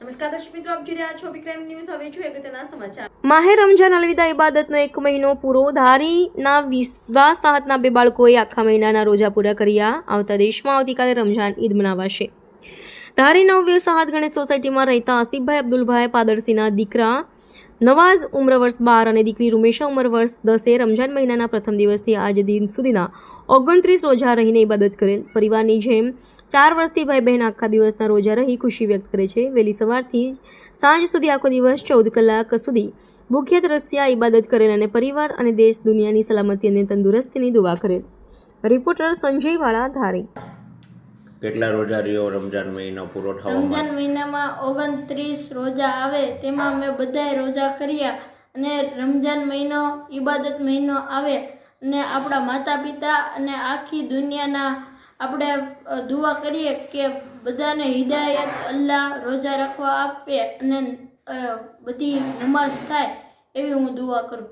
નમસ્કાર દર્શક મિત્રો, આપ જોઈ રહ્યા છો વિક્રમ ન્યૂઝ. હવે જોઈએ અગત્યના સમાચાર. માહે રમજાન અલવિદા ઇબાદતનો એક મહિનો પૂરો. ધારીના વિશ્વાસ સાહતના બે બાળકોએ આખા મહિનાના રોજા પૂરા કર્યા. આવતા દેશમાં આવતીકાલે રમજાન ઈદ મનાવાશે. ધારી નવવે સાહત ગણેશ સોસાયટીમાં રહેતા આસિફભાઈ અબ્દુલભાઈ પાદરસીના દીકરા નવાઝ ઉમર વર્ષ બાર અને દીકરી રૂમેશા ઉંમર વર્ષ દસે રમજાન મહિનાના પ્રથમ દિવસથી આજ દિન સુધીના ઓગણત્રીસ રોજા રહીને ઇબાદત કરેલ પરિવારની જેમ ચાર વર્ષથી ભાઈ બહેન આખા દિવસના રોજા રહી ખુશી વ્યક્ત કરે છે. વહેલી સવારથી સાંજ સુધી આખો દિવસ ચૌદ કલાક સુધી ભૂખ્ય તરસ્યા ઇબાદત કરેલ અને પરિવાર અને દેશ દુનિયાની સલામતી અને તંદુરસ્તીની દુવા કરેલ. રિપોર્ટર સંજય વાળા ધારી. કેટલા રોજા રહ્યો રમજાન મહિનો પૂરો થવામાં રમજાન મહિનામાં ઓગણત્રીસ રોજા આવે તેમાં અમે બધાએ રોજા કર્યા અને રમજાન મહિનો ઈબાદત મહિનો આવે અને આપણા માતા પિતા અને આખી દુનિયાના આપણે દુઆ કરીએ કે બધાને હિદાયત અલ્લાહ રોજા રાખવા આપે અને બધી નમાઝ થાય એવી હું દુઆ કરું.